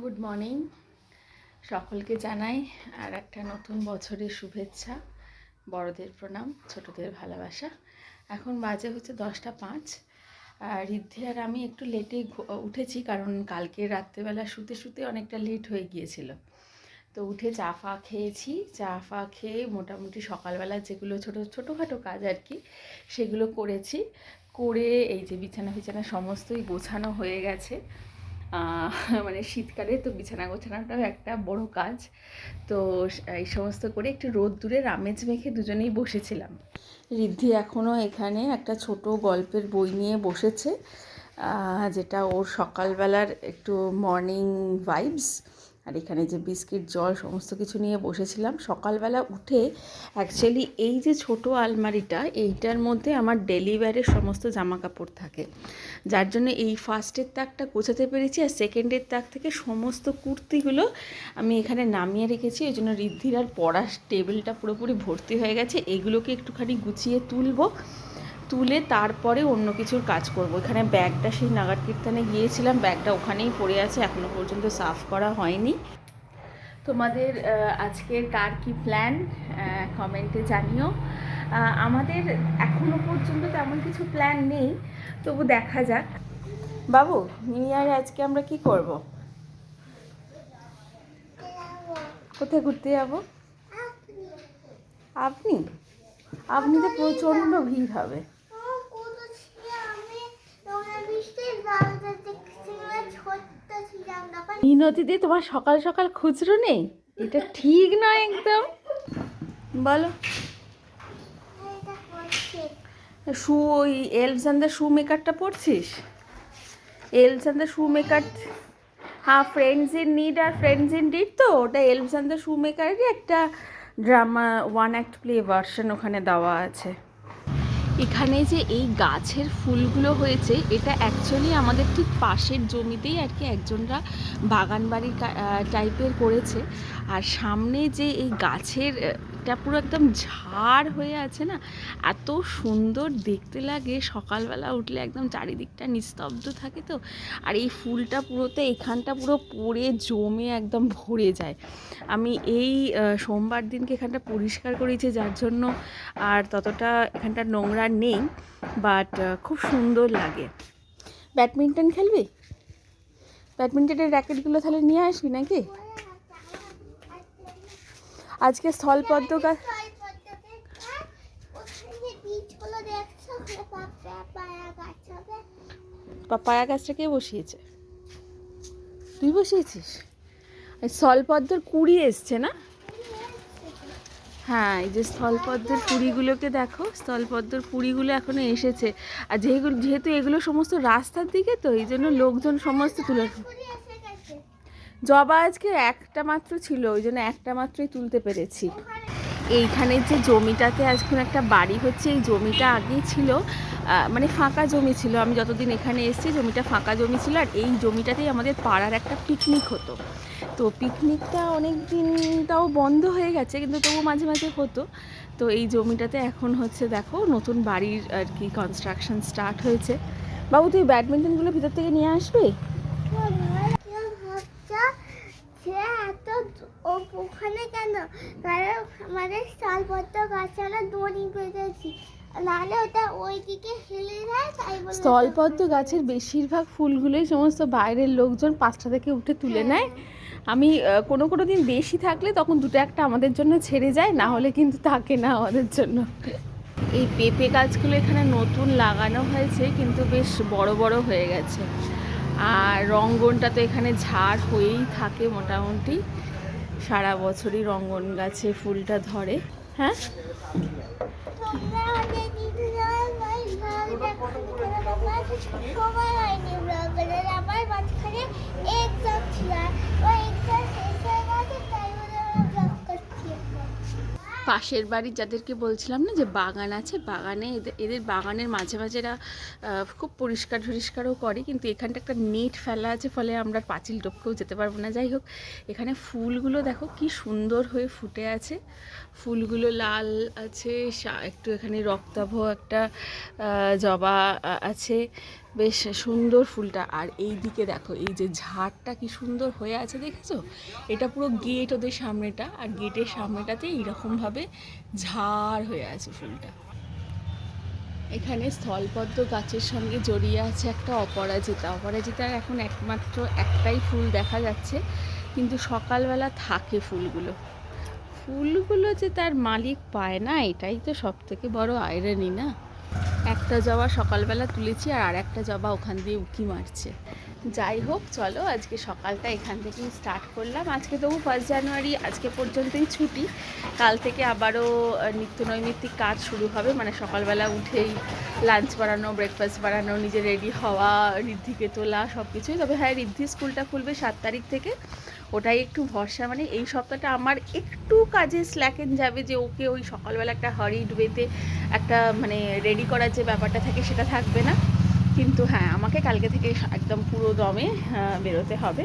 Good morning সকলকে জানাই আর একটা নতুন বছরের শুভেচ্ছা, বড়দের প্রণাম, ছোটদের ভালোবাসা। এখন বাজে হচ্ছে দশটা পাঁচ। ঋদ্ধি আর আমি একটু লেটে উঠেছি কারণ কালকে রাত্রেবেলা শুতে শুতে অনেকটা লেট হয়ে গিয়েছিল। তো উঠে চা ফা খেয়েছি। চা ফা খেয়ে মোটামুটি সকালবেলা যেগুলো ছোটো, ছোটোখাটো কাজ আর কি, সেগুলো করেছি। করে এই যে বিছানা বিছানা সমস্তই গোছানো হয়ে গেছে। মানে শীতকালে তো বিছানা গোছানোটাও একটা বড় কাজ। তো এই সমস্ত করে একটু রোদ দূরে আমেজ মেখে দুজনেই বসেছিলাম। ঋদ্ধি এখনও এখানে একটা ছোট গল্পের বই নিয়ে বসেছে যেটা ওর সকালবেলার একটু মর্নিং ভাইবস আর এখানে যে বিস্কিট, জল সমস্ত কিছু নিয়ে বসেছিলাম। সকালবেলা উঠে অ্যাকচুয়ালি এই যে ছোট আলমারিটা, এইটার মধ্যে আমার ডেলি ওয়্যারের সমস্ত জামা কাপড় থাকে। যার জন্য এই ফার্স্টের তাকটা গোছাতে পেরেছি আর সেকেন্ডের তাক থেকে সমস্ত কুর্তিগুলো আমি এখানে নামিয়ে রেখেছি। ওই জন্য ঋদ্ধির আর পড়ার টেবিলটা পুরোপুরি ভর্তি হয়ে গেছে। এগুলোকে একটুখানি গুছিয়ে তুলবো। তুলে তারপরে অন্য কিছুর কাজ করব। এখানে ব্যাগটা সেই নাগার কীর্তনে গিয়েছিলাম, ব্যাগটা ওখানেই পড়ে আছে এখনও পর্যন্ত সাফ করা হয়নি। তোমাদের আজকের কার কি প্ল্যান কমেন্টে জানিও। আমাদের এখনও পর্যন্ত তেমন কিছু প্ল্যান নেই, তবু দেখা যাক। বাবু নিউ ইয়ারে আজকে আমরা কি করব? কোথায় ঘুরতে যাব? আপনি? আপনি তো প্রচণ্ড ভিড় হবে। মিনতিদি তোমার সকাল সকাল খুচরো নেই? এটা ঠিক নয় একদম। বলো। শু, ওই এলসান্দার শু মেকারটা পড়ছিস এলসান্দার শু মেকার হ্যাঁ ফ্রেন্ডস ইন নিড আর ফ্রেন্ডস ইন ডিড তো? ওটা এলসান্দার শু মেকারেরই একটা drama one act play version ওখানে দেওয়া আছে। এখানে যে এই গাছের ফুলগুলো হয়েছে, এটা অ্যাকচুয়ালি আমাদের ঠিক পাশের জমিতেই আর কি একজনরা বাগান বাড়ি টাইপের করেছে। আর সামনে যে এই গাছের এটা পুরো একদম ঝাড় হয়ে আছে না? এত সুন্দর দেখতে লাগে। সকালবেলা উঠলে একদম চারিদিকটা নিস্তব্ধ থাকে তো। আর এই ফুলটা পুরোতে, এখানটা পুরো পড়ে, জমে একদম ভরে যায়। আমি এই সোমবার দিনকে এখানটা পরিষ্কার করেছি যার জন্য আর ততটা এখানটা নোংরা নেই, বাট খুব সুন্দর লাগে। ব্যাডমিন্টন খেলবি? ব্যাডমিন্টনের র্যাকেটগুলো তাহলে নিয়ে আসবি নাকি? আজকে স্থলপদ্ম গাছ পাপায়া গাছটা কে বসিয়েছে? তুই বসিয়েছিস? স্থলপদ্মর কুড়ি এসছে না? হ্যাঁ এই যে স্থলপদ্মের কুড়িগুলোকে দেখো। স্থলপদ্মের কুড়িগুলো এখনও এসেছে। আর যেগুলো যেহেতু এগুলো সমস্ত রাস্তার দিকে তো এই জন্য লোকজন সমস্ত তুলে জবা আজকে একটা মাত্র ছিল, ওই জন্য একটা মাত্রই তুলতে পেরেছি। এইখানে যে জমিটাতে আজকে একটা বাড়ি হচ্ছে, এই জমিটা আগেই ছিল মানে ফাঁকা জমি ছিল। আমি যতদিন এখানে এসেছি, জমিটা ফাঁকা জমি ছিল, আর এই জমিটাতেই আমাদের পাড়ার একটা পিকনিক হতো। তো পিকনিকটা অনেক দিন তাও বন্ধ হয়ে গেছে, কিন্তু তবু মাঝে মাঝে হতো। তো এই জমিটাতে এখন হচ্ছে দেখো, নতুন বাড়ির আর কি কনস্ট্রাকশন স্টার্ট হয়েছে। বাবু, তুই ব্যাডমিন্টনগুলো ভিতর থেকে নিয়ে আসবি ওখানে কেন কারণ আমাদের স্থলপত্র গাছালা দড়ি বেঁধেছি। নাহলে ওটা ওইদিকে হেলে যায় তাই বলে স্থলপদ্ম গাছের বেশিরভাগ ফুলগুলোই সমস্ত বাইরের লোকজন পাঁচটা থেকে উঠে তুলে নেয়। আমি কোনো কোনো দিন বেশি থাকলে তখন দুটো একটা আমাদের জন্য ছেড়ে যায় না হলে কিন্তু থাকে না আমাদের জন্য। এই পেঁপে গাছগুলো এখানে নতুন লাগানো হয়েছে কিন্তু বেশ বড় বড় হয়ে গেছে। আর রঙ্গনটা তো এখানে ঝাড় হয়েই থাকে মোটামুটি। সারা বছরই রঙ্গন গাছে ফুলটা ধরে। হ্যাঁ? সময় হয়নি ব্লগের আমার মাঝখানে এক্সাম ছিল। পাশের বাড়ির যাদেরকে বলছিলাম না, যে বাগান আছে, বাগানে এদের এদের বাগানের মাঝে মাঝে এরা খুব পরিষ্কার টরিষ্কারও করে, কিন্তু এখানটা একটা নেট ফেলা আছে, ফলে আমরা পাঁচিল টপকেও যেতে পারব না। যাই হোক, এখানে ফুলগুলো দেখো কি সুন্দর হয়ে ফুটে আছে। ফুলগুলো লাল আছে একটু এখানে রক্তাভ একটা জবা আছে। বেশ সুন্দর ফুলটা। আর এই দিকে দেখো, এই যে ঝাড়টা কি সুন্দর হয়ে আছে দেখেছ? এটা পুরো গেট ওদের সামনেটা, আর গেটের সামনেটাতে এইরকমভাবে ঝাড় হয়ে আছে ফুলটা। এখানে স্থলপদ্ম গাছের সঙ্গে জড়িয়ে আছে একটা অপরাজিতা। অপরাজিতার এখন একমাত্র একটাই ফুল দেখা যাচ্ছে, কিন্তু সকালবেলা থাকে ফুলগুলো। ফুলগুলো যে তার মালিক পায় না, এটাই তো সব থেকে বড় আয়রানি না? একটা জবা সকালবেলা তুলেছি আর আর একটা জবা ওখান দিয়ে উকি মারছে। যাই হোক, চলো আজকে সকালটা এখান থেকেই স্টার্ট করলাম। আজকে তবু ফার্স্ট জানুয়ারি আজকে পর্যন্তই ছুটি। কাল থেকে আবারও নিত্য নৈমিত্তিক কাজ শুরু হবে। মানে সকালবেলা উঠেই লাঞ্চ বানানো ব্রেকফাস্ট বানানো নিজে রেডি হওয়া, ঋদ্ধিকে তোলা সব কিছুই তবে হ্যাঁ ঋদ্ধি স্কুলটা খুলবে সাত তারিখ থেকে। ওটাই একটু ভরসা। মানে এই সপ্তাহটা আমার একটু কাজে স্ল্যাকেন যাবে যে ওকে ওই সকালবেলা একটা হারিড ওয়েতে একটা মানে রেডি করার যে ব্যাপারটা থাকে সেটা থাকবে না। কিন্তু হ্যাঁ আমাকে কালকে থেকে একদম পুরো দমে বেরোতে হবে।